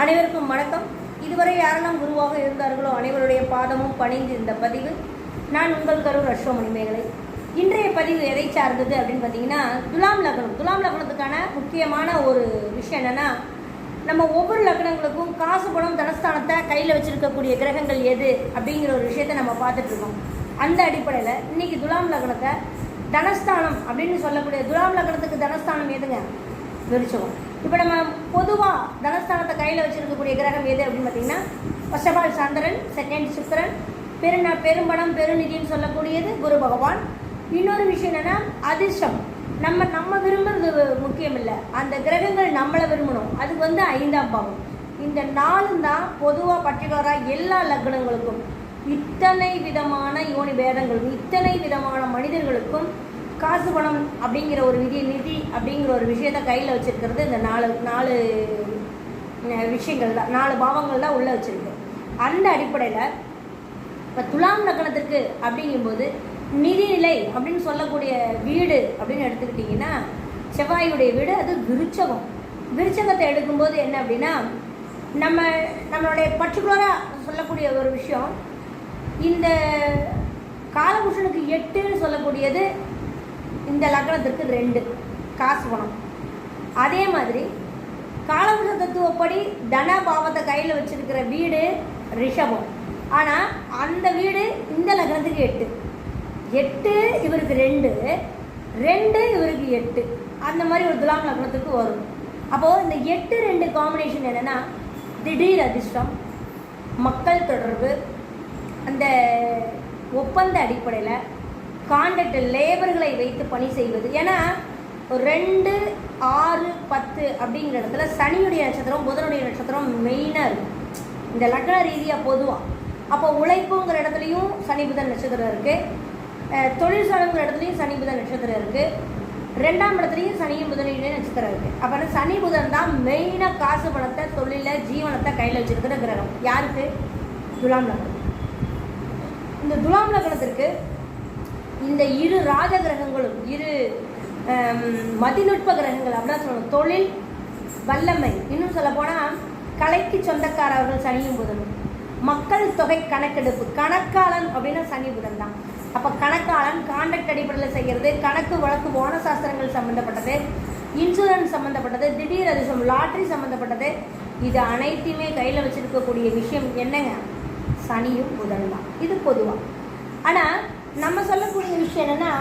அனைவருக்கும் வணக்கம். இதுவரை யாரெல்லாம் குருவாக இருந்தார்களோ அனைவருடைய பாதமும் பணிந்து இந்த பதிவு. நான் உங்கள் கரூர் அஸ்வமணி மேகலை இன்றைய பதிவு எதை சார்ந்தது அப்படின்னு பார்த்தீங்கன்னா துலாம் லக்னம். துலாம் லக்னத்துக்கான முக்கியமான ஒரு விஷயம் என்னென்னா நம்ம ஒவ்வொரு லக்னங்களுக்கும் காசு பணம் தனஸ்தானத்தை கையில் வச்சுருக்கக்கூடிய கிரகங்கள் எது அப்படிங்கிற ஒரு விஷயத்தை நம்ம பார்த்துட்ருக்கோம் அந்த அடிப்படையில் இன்னைக்கு துலாம் லக்னத்தை தனஸ்தானம் அப்படின்னு சொல்லக்கூடிய துலாம் லக்னத்துக்கு தனஸ்தானம் எதுங்க? விருச்சகம். இப்போ நம்ம பொதுவாக தனஸ்தானத்தை கையில் வச்சுருக்கக்கூடிய கிரகம் எது அப்படின்னு பார்த்தீங்கன்னா ஃபர்ஸ்ட் ஆஃப் ஆல் சந்திரன் செகண்ட் சுக்கரன் பெருநா பெரும்படம் பெருநிதின்னு சொல்லக்கூடியது குரு பகவான். இன்னொரு விஷயம் என்னன்னா அதிர்ஷ்டம். நம்ம நம்ம விரும்புறது முக்கியம் இல்லை அந்த கிரகங்கள் நம்மளை விரும்பணும். அது வந்து ஐந்தாம் பாவம் இந்த நாளும் தான் பொதுவாக பர்டிகுலராக எல்லா லக்னங்களுக்கும் இத்தனை விதமான யோனி பேதங்களுக்கும் இத்தனை விதமான மனிதர்களுக்கும் காசு பணம் அப்படிங்கிற ஒரு விதி நிதி அப்படிங்கிற ஒரு விஷயத்த கையில் வச்சுருக்கிறது இந்த நாலு நாலு விஷயங்கள் தான். நாலு பாவங்கள் தான் உள்ளே வச்சுருக்கு. அந்த அடிப்படையில் இப்போ துலாம் லக்கணத்திற்கு அப்படிங்கும்போது நிதிநிலை அப்படின்னு சொல்லக்கூடிய வீடு அப்படின்னு எடுத்துக்கிட்டிங்கன்னா செவ்வாயுடைய வீடு அது விருச்சகம். விருச்சகத்தை எடுக்கும்போது என்ன அப்படின்னா நம்ம நம்மளுடைய பர்டிகுலராக சொல்லக்கூடிய ஒரு விஷயம் இந்த காலபுருஷனுக்கு எட்டுன்னு சொல்லக்கூடியது இந்த லக்னத்திற்கு ரெண்டு காசு பணம். அதே மாதிரி காலபுருஷ தத்துவப்படி தன பாவத்தை கையில் வச்சிருக்கிற வீடு ரிஷபம். ஆனால் அந்த வீடு இந்த லக்னத்துக்கு எட்டு. எட்டு இவருக்கு ரெண்டு ரெண்டு இவருக்கு எட்டு. அந்த மாதிரி ஒரு துலாம் லக்னத்துக்கு வரும். அப்போது இந்த எட்டு ரெண்டு காம்பினேஷன் என்னென்னா திடீர் அதிர்ஷ்டம் மக்கள் தொடர்பு அந்த ஒப்பந்த அடிப்படையில் கான்ட்ராக்ட் லேபர்களை வைத்து பணி செய்வது. ஏன்னா ரெண்டு ஆறு பத்து அப்படிங்கிற இடத்துல சனியுடைய நட்சத்திரம் புதனுடைய நட்சத்திரம் மெயினாக இருக்கும் இந்த லக்ன ரீதியாக பொதுவாக அப்போ உழைப்புங்கிற இடத்துலையும் சனி புதன் நட்சத்திரம் இருக்குது தொழில் சாலைங்கிற இடத்துலையும் சனி புதன் நட்சத்திரம் இருக்குது ரெண்டாம் இடத்துலையும் சனியும் புதனையும் நட்சத்திரம் இருக்குது அப்போ சனி புதன் தான் மெயினாக காசு பணத்தை தொழிலை ஜீவனத்தை கையில் வச்சுருக்கிற கிரகம். யாருக்கு? துலாம் லக்னம். இந்த துலாம் லக்னத்திற்கு இந்த இரு ராஜ கிரகங்களும் இரு மதிநுட்ப கிரகங்கள் அப்படின்னா சொல்லணும். தொழில் வல்லமை. இன்னும் சொல்ல போனால் கலைக்கு சொந்தக்காரர்கள் சனியும் புதனும். மக்கள் தொகை கணக்கெடுப்பு. கணக்காளன் அப்படின்னா சனி புதன் தான். அப்போ கணக்காளன் கான்ட்ராக்ட் அடிப்படையில் செய்கிறது கணக்கு வழக்கு போன சாஸ்திரங்கள் சம்மந்தப்பட்டது இன்சூரன்ஸ் சம்மந்தப்பட்டது திடீர் அதிர்ஷ்டம் லாட்ரி சம்மந்தப்பட்டது இது அனைத்தையுமே கையில் வச்சுருக்கக்கூடிய விஷயம் என்னங்க? சனியும் புதன் தான். இது பொதுவாக ஆனால் நம்ம சொல்லக்கூடிய விஷயம் என்னென்னா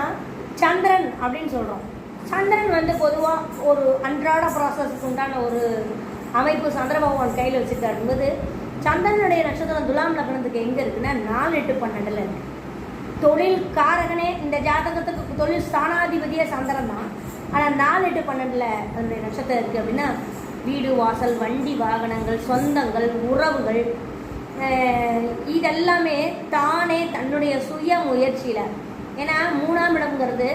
சந்திரன் அப்படின்னு சொல்கிறோம் சந்திரன் வந்து பொதுவாக ஒரு அன்றாட ப்ராசஸ்க்கு உண்டான ஒரு அமைப்பு சந்திர பகவான் கையில் வச்சுருக்காரும்போது சந்திரனுடைய நட்சத்திரம் துலாம் லக்னத்துக்கு எங்கே இருக்குன்னா நாலு எட்டு பன்னெண்டில் இருக்கு. தொழில் காரகனே இந்த ஜாதகத்துக்கு தொழில் ஸ்தானாதிபதியே சந்திரன் தான். ஆனால் நாலு எட்டு பன்னெண்டில் அதனுடைய நட்சத்திரம் இருக்குது அப்படின்னா வீடு வாசல் வண்டி வாகனங்கள் சொந்தங்கள் உறவுகள் இதெல்லாமே தானே தன்னுடைய சுய முயற்சியில். ஏன்னா மூணாம் இடம்ங்கிறது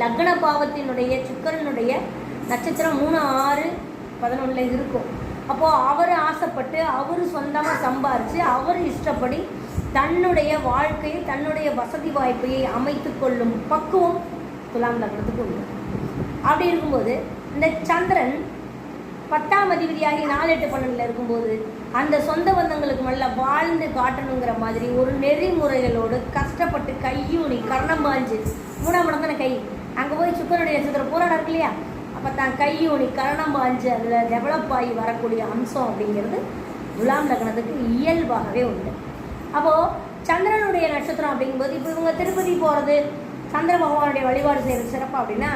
லக்ன பாவத்தினுடைய சுக்கரனுடைய நட்சத்திரம் மூணு ஆறு பதினொன்றில் இருக்கும். அப்போது அவர் ஆசைப்பட்டு அவர் சொந்தமாக சம்பாரித்து அவர் இஷ்டப்படி தன்னுடைய வாழ்க்கையை தன்னுடைய வசதி வாய்ப்பையை அமைத்து கொள்ளும் பக்குவம் துலாம் லக்னத்துக்கு உண்டு. அப்படி இருக்கும்போது இந்த சந்திரன் பத்தாம் அதிபதியாகி நாலு எட்டு பன்னெண்டில் இருக்கும்போது அந்த சொந்த பந்தங்களுக்கு மேல வாழ்ந்து காட்டணுங்கிற மாதிரி ஒரு நெறிமுறைகளோடு கஷ்டப்பட்டு கையூனி கர்ணம் பாஞ்சு மூணாம் இடம் தானே கை? அங்கே போய் சுக்கரனுடைய நட்சத்திரம் பூரா இருக்கு இல்லையா? அப்போ தான் கையூனி கரணம் பாஞ்சு அதில் டெவலப் ஆகி வரக்கூடிய அம்சம் அப்படிங்கிறது துலாம் லக்னத்துக்கு இயல்பாகவே உண்டு. அப்போது சந்திரனுடைய நட்சத்திரம் அப்படிங்கும்போது இப்போ இவங்க திருப்பதி போகிறது சந்திர பகவானுடைய வழிபாடு செய்கிறது சிறப்பாக அப்படின்னா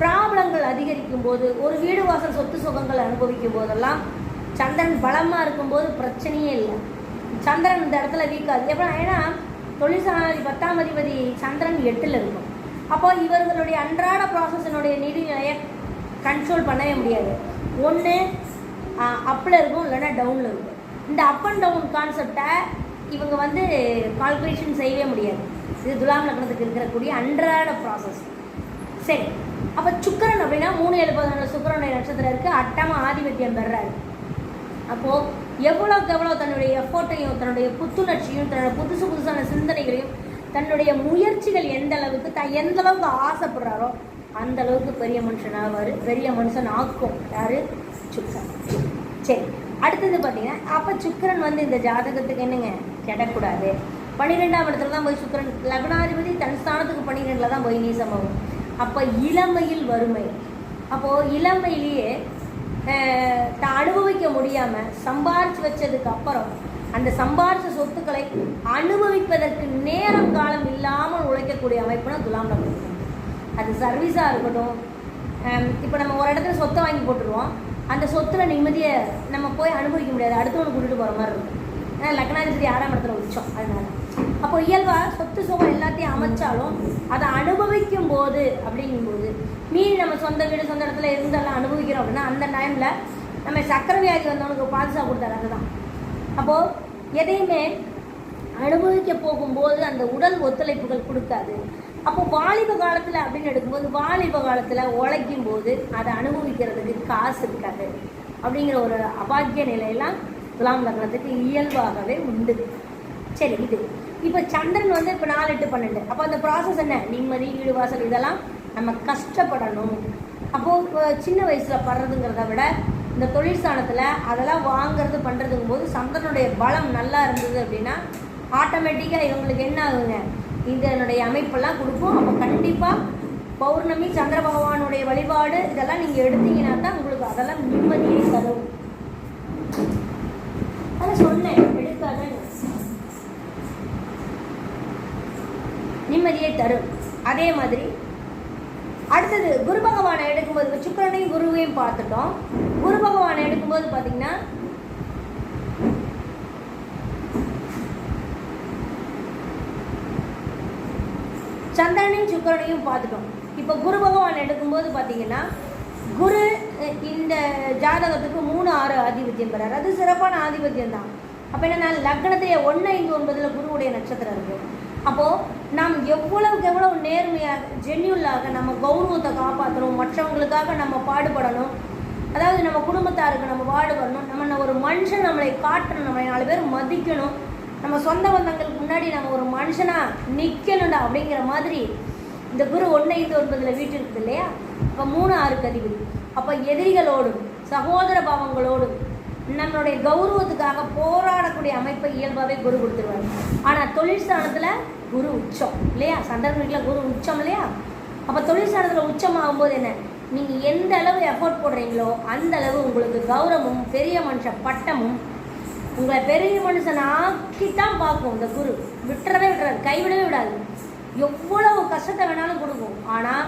ப்ராப்ளங்கள் அதிகரிக்கும் போது ஒரு வீடு வாசல் சொத்து சுகங்கள் அனுபவிக்கும் போதெல்லாம் சந்திரன் பலமாக இருக்கும்போது பிரச்சனையே இல்லை. சந்திரன் இந்த இடத்துல வீக்காது. எப்போ ஏன்னா தொழிற்சாலை பத்தாம் அதிபதி சந்திரன் எட்டில் இருக்கும். அப்போ இவர்களுடைய அன்றாட ப்ராசஸினுடைய நிதிநிலையை கண்ட்ரோல் பண்ணவே முடியாது. ஒன்று அப்பில் இருக்கும் இல்லைன்னா டவுனில் இருக்கும். இந்த அப் அண்ட் டவுன் கான்செப்டை இவங்க வந்து கால்குலேஷன் செய்யவே முடியாது. இது துலாம் லக்னத்துக்கு இருக்கக்கூடிய அன்றாட ப்ராசஸ் சரி. அப்போ சுக்கரன் அப்படின்னா மூணு எழுபது சுக்கரனுடைய நட்சத்திரம் இருக்குது அட்டமாக ஆதிபத்தியம் பெறாரு. அப்போது எவ்வளோக்கு எவ்வளோ தன்னுடைய எஃபோர்ட்டையும் தன்னுடைய புத்துணர்ச்சியும் தன்னோட புதுசு புதுசான சிந்தனைகளையும் தன்னுடைய முயற்சிகள் எந்த அளவுக்கு தான் எந்த அளவுக்கு ஆசைப்படுறாரோ அந்த அளவுக்கு பெரிய மனுஷன் ஆவார். பெரிய மனுஷன் ஆக்கும். யாரு? சுக்கரன். சரி. அடுத்தது பார்த்தீங்கன்னா அப்போ சுக்கரன் வந்து இந்த ஜாதகத்துக்கு என்னங்க? கிடக்கூடாது பன்னிரெண்டாம் இடத்துல தான் போய் சுக்கரன். லக்னாதிபதி தன் ஸ்தானத்துக்கு பன்னிரெண்டில் தான் போய் நீசமாகும். அப்போ இளமையில் வறுமை. அப்போது இளமையிலேயே தான் அனுபவிக்க முடியாமல் சம்பாரித்து வச்சதுக்கு அப்புறம் அந்த சம்பாரித்த சொத்துக்களை அனுபவிப்பதற்கு நேரம் காலம் இல்லாமல் உழைக்கக்கூடிய அமைப்புனா துலாம் நபர் அது சர்வீஸாக இருக்கட்டும். இப்போ நம்ம ஒரு இடத்துல சொத்தை வாங்கி போட்டுருவோம். அந்த சொத்துல நிம்மதியை நம்ம போய் அனுபவிக்க முடியாது. அடுத்தவனுக்கு கூட்டிகிட்டு போகிற மாதிரி இருக்கும். ஏன்னா லக்னாதிபதி ஆறாம் இடத்துல உச்சம். அதனால. அப்போ இயல்பாக சொத்து சுகம் எல்லாத்தையும் அமைச்சாலும் அதை அனுபவிக்கும் போது அப்படிங்கும்போது மீறி நம்ம சொந்த வீடு சொந்த இடத்துல இருந்தெல்லாம் அனுபவிக்கிறோம் அப்படின்னா அந்த டைமில் நம்ம சக்கரை வியாதி வந்தவனுக்கு பாதுகாப்பு கொடுத்தாரு அதுதான். அப்போது எதையுமே அனுபவிக்க போகும்போது அந்த உடல் ஒத்துழைப்புகள் கொடுக்காது. அப்போ வாலிப காலத்தில் அப்படின்னு எடுக்கும்போது வாலிப காலத்தில் உழைக்கும் போது அதை அனுபவிக்கிறதுக்கு காசு இருக்காது. அப்படிங்கிற ஒரு அபாக்கிய நிலையெல்லாம் துலாம் லக்னத்துக்கு இயல்பாகவே உண்டு. சரி இது. இப்போ சந்திரன் வந்து இப்போ நாலு எட்டு பன்னெண்டு. அப்போ அந்த ப்ராசஸ் என்ன? நிம்மதி வீடு வாசல் இதெல்லாம் நம்ம கஷ்டப்படணும். அப்போது சின்ன வயசில் படுறதுங்கிறத விட இந்த தொழில் ஸ்தானத்தில் அதெல்லாம் வாங்குறது பண்ணுறதுங்கும் போது சந்திரனுடைய பலம் நல்லா இருந்தது அப்படின்னா ஆட்டோமேட்டிக்காக இவங்களுக்கு என்ன ஆகுங்க? இதனுடைய அமைப்பெல்லாம் கொடுக்கும் அப்போ கண்டிப்பாக பௌர்ணமி சந்திர பகவானுடைய வழிபாடு இதெல்லாம் நீங்கள் எடுத்தீங்கன்னா தான் உங்களுக்கு அதெல்லாம் நிம்மதியை தரும். அதை சொன்னேன். நிம்மதியை தரும். அதே மாதிரி அடுத்தது குரு பகவானை எடுக்கும்போது இப்ப சுக்கிரனையும் குருவையும் பார்த்துட்டோம். குரு பகவானை எடுக்கும்போது பார்த்தீங்கன்னா சந்திரனையும் சுக்கரனையும் பார்த்துட்டோம். இப்போ குரு பகவான் எடுக்கும்போது பார்த்தீங்கன்னா குரு இந்த ஜாதகத்துக்கு மூணு ஆறு ஆதிபத்தியம் பெறார். அது சிறப்பான ஆதிபத்தியம் தான் அப்போ என்னன்னா லக்னத்திலே ஒன்று ஐந்து ஒன்பதில் குருவுடைய நட்சத்திரம் இருக்குது அப்போது நாம் எவ்வளவுக்கு எவ்வளோ நேர்மையாக ஜென்யூலாக நம்ம கௌரவத்தை காப்பாற்றணும் மற்றவங்களுக்காக நம்ம பாடுபடணும். அதாவது நம்ம குடும்பத்தாருக்கு நம்ம பாடுபடணும். நம்ம ஒரு மனுஷன் நம்மளை காட்டணும் நம்மளை நாலு பேர் மதிக்கணும். நம்ம சொந்த பந்தங்களுக்கு முன்னாடி நம்ம ஒரு மனுஷனாக நிற்கணும்டா அப்படிங்கிற மாதிரி இந்த குரு ஒன்று ஐந்து ஒன்பதில் வீட்டு இருக்குது இல்லையா அப்போ மூணு ஆறுக்கு அதிபதி. அப்போ எதிரிகளோடும் சகோதர பாவங்களோடும் நம்மளுடைய கௌரவத்துக்காக போராடக்கூடிய அமைப்பை இயல்பாகவே குரு கொடுத்துருவாரு. ஆனால் தொழில் ஸ்தானத்தில் குரு உச்சம் இல்லையா? சந்திரனுக்குள்ள குரு உச்சம் இல்லையா? அப்போ தொழில் ஸ்தானத்தில் உச்சம் ஆகும்போது என்ன? நீங்கள் எந்த அளவு எஃபோர்ட் போடுறீங்களோ அந்த அளவு உங்களுக்கு கௌரவமும் பெரிய மனுஷன் பட்டமும் உங்களை பெரிய மனுஷன் ஆக்கித்தான் பார்க்கும் இந்த குரு. விட்டுறவே விட்டுறாரு கைவிடவே விடாது. எவ்வளவு கஷ்டத்தை வேணாலும் கொடுக்கும். ஆனால்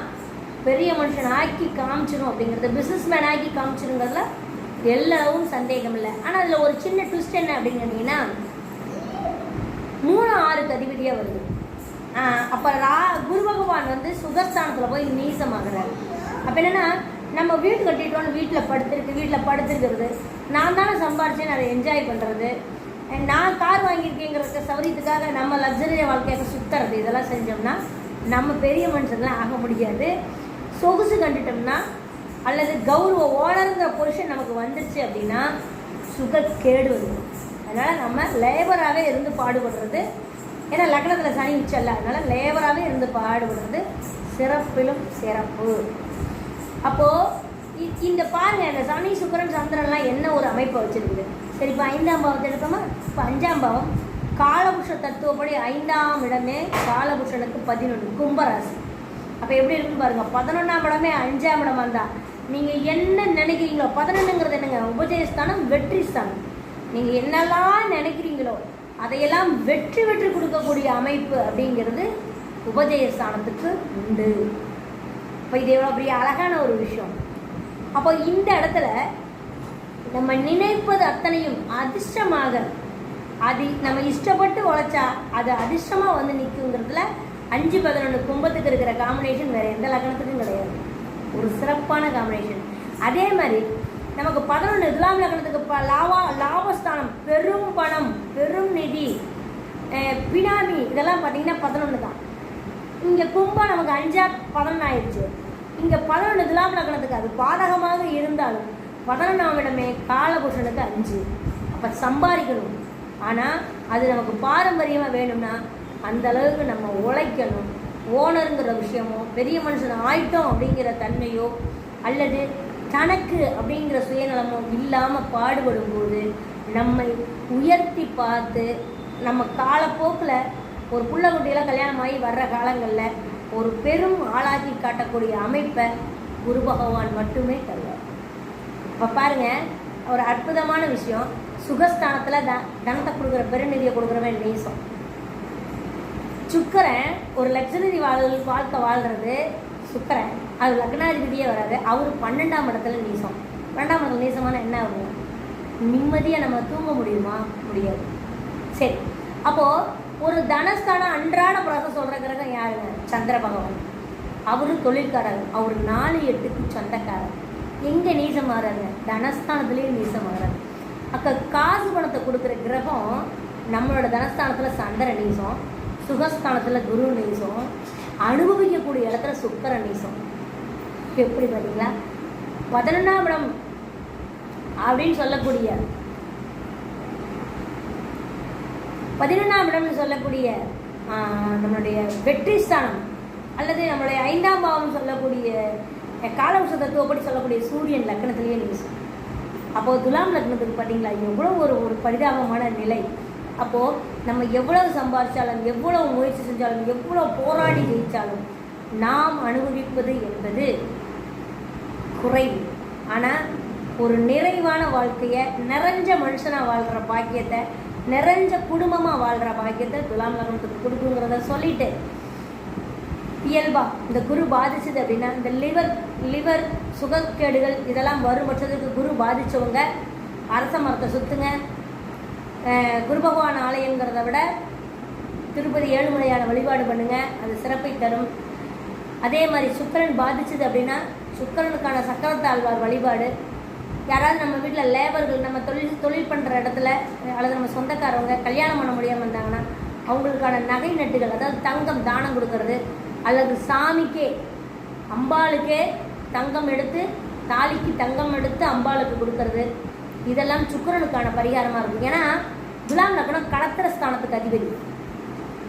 பெரிய மனுஷன் ஆக்கி காமிச்சிடும் அப்படிங்கிறது பிஸ்னஸ் மேன் ஆக்கி காமிச்சிருங்கிறதுல எல்லாவும் சந்தேகம் இல்லை. ஆனால் அதில் ஒரு சின்ன ட்விஸ்ட் என்ன அப்படின்னு கேட்டிங்கன்னா மூணு ஆறுக்கு அதிபதியாக வருது. அப்போ ரா குரு பகவான் வந்து சுகஸ்தானத்தில் போய் நீசமாகிறாரு. அப்போ என்னென்னா நம்ம வீடு கட்டிட்டோம்னு வீட்டில் படுத்துருக்கு வீட்டில் படுத்துருக்கிறது. நான் தானே சம்பாரிச்சேன் அதை என்ஜாய் பண்ணுறது நான் கார் வாங்கியிருக்கேங்கிற சௌரியத்துக்காக நம்ம லக்ஸரிய வாழ்க்கையாக சுற்றுறது இதெல்லாம் செஞ்சோம்னா நம்ம பெரிய மனுஷன்லாம் ஆக முடியாது. சொகுசு கண்டுட்டோம்னா அல்லது கௌரவ ஓனருங்கிற பொசிஷன் நமக்கு வந்துருச்சு அப்படின்னா சுகக்கேடு வருது. அதனால் நம்ம லேபராகவே இருந்து பாடுபடுறது. ஏன்னா லக்னத்தில் சனி உச்சல்ல அதனால் லேபராகவே இருந்து பாடுபடுறது சிறப்பிலும் சிறப்பு. அப்போது இந்த பாருங்க இந்த சனி சுக்கரன் சந்திரன்லாம் என்ன ஒரு அமைப்பை வச்சுருக்குது? சரி இப்போ ஐந்தாம் பாவத்தை எடுத்தோமா? இப்போ அஞ்சாம் பாவம் காலபுஷ தத்துவப்படி ஐந்தாம் இடமே காலபுஷனுக்கு பதினொன்று. கும்பராசி. அப்போ எப்படி இருக்குன்னு பாருங்க பதினொன்றாம் இடமே அஞ்சாம் இடமா வந்தால் நீங்கள் என்ன நினைக்கிறீங்களோ பதினொன்றுங்கிறது என்னங்க உபஜயஸ்தானம் வெற்றி ஸ்தானம் நீங்கள் என்னெல்லாம் நினைக்கிறீங்களோ அதையெல்லாம் வெற்றி வெற்றி கொடுக்கக்கூடிய அமைப்பு அப்படிங்கிறது உபஜயஸ்தானத்துக்கு உண்டு. இப்போ இது எவ்வளோ பெரிய அழகான ஒரு விஷயம். அப்போ இந்த இடத்துல நம்ம நினைப்பது அத்தனையும் அதிர்ஷ்டமாக அது நம்ம இஷ்டப்பட்டு உழைச்சா அது அதிர்ஷ்டமாக வந்து நிற்குங்கிறதுல அஞ்சு பதினொன்று கும்பத்துக்கு இருக்கிற காம்பினேஷன் வேறு எந்த லக்னத்துக்கும் கிடையாது. ஒரு சிறப்பான காம்பினேஷன் அதே மாதிரி நமக்கு பதினொன்று துலாம் லக்னத்துக்கு ப லாவா லாபஸ்தானம் பெரும் பணம் பெரும் நிதி பினாமி இதெல்லாம் பார்த்தீங்கன்னா பதினொன்று தான். இங்கே கும்பம் நமக்கு அஞ்சா பதினொன்று ஆயிடுச்சு. இங்கே பதினொன்று துலாம் லக்னத்துக்கு அது பாதகமாக இருந்தாலும் பதினொன்றாம் இடமே காலபுருஷனுக்கு அஞ்சு. அப்போ சம்பாதிக்கணும். ஆனால் அது நமக்கு பாரம்பரியமாக வேணும்னா அந்த அளவுக்கு நம்ம உழைக்கணும். ஓனருங்கிற விஷயமோ பெரிய மனுஷன் ஆயிட்டோம் அப்படிங்கிற தன்மையோ அல்லது தனக்கு அப்படிங்கிற சுயநலமோ இல்லாமல் பாடுபடும்போது நம்மை உயர்த்தி பார்த்து நம்ம காலப்போக்கில் ஒரு புள்ள கல்யாணம் ஆகி வர்ற காலங்களில் ஒரு பெரும் ஆளாக்கி காட்டக்கூடிய அமைப்பை குரு பகவான் மட்டுமே தருவார். இப்போ பாருங்க ஒரு அற்புதமான விஷயம். சுகஸ்தானத்தில் த தனத்தை கொடுக்குற பெருநிதியை கொடுக்குறவன் நேசம். சுக்கரன் ஒரு லட்சநிதி வாழ் வாழ்க்கை வாழ்கிறது சுக்கரன். அது லக்னாதிபதியே வராது. அவர் பன்னெண்டாம் இடத்துல நீசம். பன்னெண்டாம் இடத்துல நீசமான என்ன ஆகும்? நிம்மதியாக நம்ம தூங்க முடியுமா? முடியாது. சரி. அப்போது ஒரு தனஸ்தானம் அன்றாட பிரசம் சொல்கிற கிரகம் யாருங்க? சந்திர பகவான். அவரு தொழில்காரர். அவர் நாலு எட்டுக்கு சொந்தக்காரர். எங்கே நீசம் ஆகிறாருங்க தனஸ்தானத்துலேயும் நீசம் மாறாரு அக்கா காசு பணத்தை கொடுக்குற கிரகம் நம்மளோட தனஸ்தானத்தில் சந்திர நீசம். சுகஸ்தானத்தில் குரு நீசம் அனுபவிக்கக்கூடிய இடத்துல சுக்கர நீசம். எப்படி பார்த்தீங்களா? பதினொன்றாம் இடம் அப்படின்னு சொல்லக்கூடிய பதினொன்றாம் இடம்னு சொல்லக்கூடிய நம்மளுடைய வெற்றி ஸ்தானம் அல்லது நம்மளுடைய ஐந்தாம் பாவம் சொல்லக்கூடிய காலவச தத்துவப்படி சொல்லக்கூடிய சூரியன் லக்னத்திலேயே நீசம். அப்போது துலாம் லக்னத்துக்கு பார்த்தீங்களா எவ்வளோ ஒரு ஒரு பரிதாபமான நிலை. அப்போது நம்ம எவ்வளவு சம்பாதிச்சாலும் எவ்வளவு முயற்சி செஞ்சாலும் எவ்வளோ போராடி ஜெயித்தாலும் நாம் அனுபவிப்பது என்பது குறைவு. ஆனால் ஒரு நிறைவான வாழ்க்கையை நிறைஞ்ச மனுஷனாக வாழ்கிற பாக்கியத்தை நிறைஞ்ச குடும்பமாக வாழ்கிற பாக்கியத்தை துலாம் லக்னத்துக்கு கொடுக்குங்கிறத சொல்லிட்டு இயல்பா இந்த குரு பாதிச்சது அப்படின்னா இந்த லிவர் லிவர் சுகக்கேடுகள் இதெல்லாம் வரும் பட்சத்துக்கு குரு பாதித்தவங்க அரச மரத்தை சுற்றுங்க குரு பகவான் ஆலயங்கிறத விட திருப்பதி ஏழுமலையான வழிபாடு பண்ணுங்கள் அது சிறப்பை தரும். அதே மாதிரி சுக்கிரன் பாதிச்சது அப்படின்னா சுக்கரனுக்கான சக்கரத்தாழ்வார் வழிபாடு. யாராவது நம்ம வீட்டில் லேபர்கள் நம்ம தொழில் தொழில் பண்ணுற இடத்துல அல்லது நம்ம சொந்தக்காரவங்க கல்யாணம் பண்ண முடியாமல் இருந்தாங்கன்னா அவங்களுக்கான நகை நட்டுகள் அதாவது தங்கம் தானம் கொடுக்கறது அல்லது சாமிக்கே அம்பாளுக்கே தங்கம் எடுத்து தாலிக்கு தங்கம் எடுத்து அம்பாளுக்கு கொடுக்கறது இதெல்லாம் சுக்கரனுக்கான பரிகாரமாக இருக்கும். ஏன்னா துலாம் லக்னம் கலத்திர ஸ்தானத்துக்கு அதிபதி.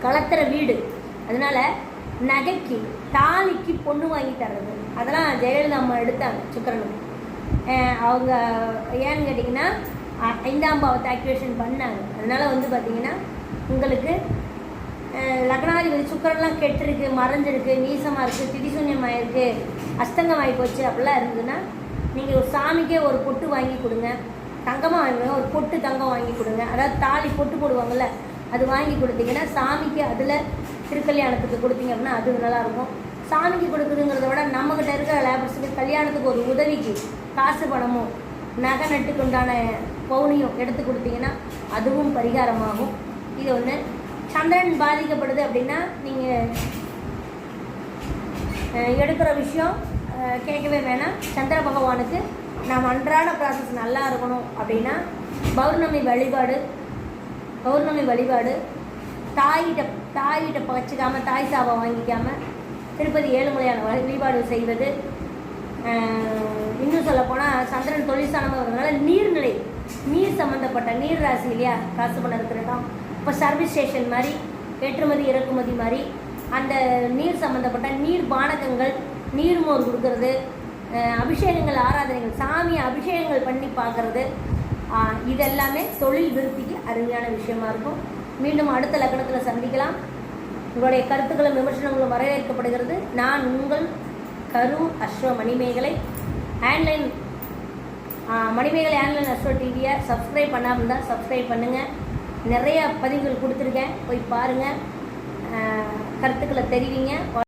கலத்திர வீடு. அதனால நகைக்கு தாலிக்கு பொண்ணு வாங்கி தர்றது. அதெல்லாம் ஜெயலலிதா அம்மா எடுத்தாங்க சுக்கரனுக்கு. அவங்க ஏன்னு கேட்டிங்கன்னா ஐந்தாம் பாவத்தை ஆக்டிவேஷன் பண்ணாங்க. அதனால் வந்து பார்த்தீங்கன்னா உங்களுக்கு லக்னாதிபதி சுக்கரன்லாம் கெட்டிருக்கு மறைஞ்சிருக்கு நீசமாக இருக்குது திடிசூன்யமாக இருக்குது அஸ்தங்கம் ஆகி போச்சு அப்படிலாம் இருந்ததுன்னா நீங்கள் ஒரு சாமிக்கே ஒரு பொட்டு வாங்கி கொடுங்க. தங்கமாக வாங்கி ஒரு பொட்டு தங்கம் வாங்கி கொடுங்க. அதாவது தாலி பொட்டு போடுவாங்கல்ல அது வாங்கி கொடுத்தீங்கன்னா சாமிக்கு அதில் திருக்கல்யாணத்துக்கு கொடுத்தீங்க அப்படின்னா அது நல்லாயிருக்கும். சாமிக்கு கொடுக்குதுங்கிறத விட நம்மக்கிட்ட இருக்கிற லேபர்ஸுக்கு கல்யாணத்துக்கு ஒரு உதவிக்கு காசு பணமும் நகை நட்டுக்கு உண்டான பவுனியும் எடுத்து கொடுத்தீங்கன்னா அதுவும் பரிகாரமாகும். இது ஒன்று சந்திரன் பாதிக்கப்படுது அப்படின்னா நீங்கள் எடுக்கிற விஷயம் கேட்கவே வேணாம். சந்திர பகவானுக்கு நாம் அன்றாட ப்ராசஸ் நல்லா இருக்கணும் அப்படின்னா பௌர்ணமி வழிபாடு பௌர்ணமி வழிபாடு தாயிட்ட தாயிட்ட பகச்சிக்காம தாய் சாபம் வாங்கிக்காம திருப்பதி ஏழுமலையான வழி- வழிபாடு செய்வது. இன்னும் சொல்லப்போனால் சந்திரன் தொழிற்சாலமாக இருக்கிறதுனால நீர்நிலை நீர் சம்மந்தப்பட்ட நீர் ராசி இல்லையா? காசு பண்ண இருக்கிற இடம். இப்போ சர்வீஸ் ஸ்டேஷன் மாதிரி ஏற்றுமதி இறக்குமதி மாதிரி அந்த நீர் சம்மந்தப்பட்ட நீர் பானகங்கள் நீர்மோர் கொடுக்கறது அபிஷேகங்கள் ஆராதனைகள் சாமியை அபிஷேகங்கள் பண்ணி பார்க்குறது இதெல்லாமே தொழில் விருத்திக்கு அருமையான விஷயமா இருக்கும். மீண்டும் அடுத்த லக்னத்தில் சந்திக்கலாம். உங்களுடைய கருத்துக்களும் விமர்சனங்களும் வரவேற்கப்படுகிறது. நான் உங்கள் கரு அஸ்வ மணிமேகலை. ஆன்லைன் மணிமேகலை ஆன்லைன் அஸ்வ டிவியை சப்ஸ்கிரைப் பண்ணாமல் இருந்தால் சப்ஸ்கிரைப் பண்ணுங்கள் நிறைய பதிவுகள் கொடுத்துருக்கேன். போய் பாருங்கள் கருத்துக்களை தெரிவிங்க.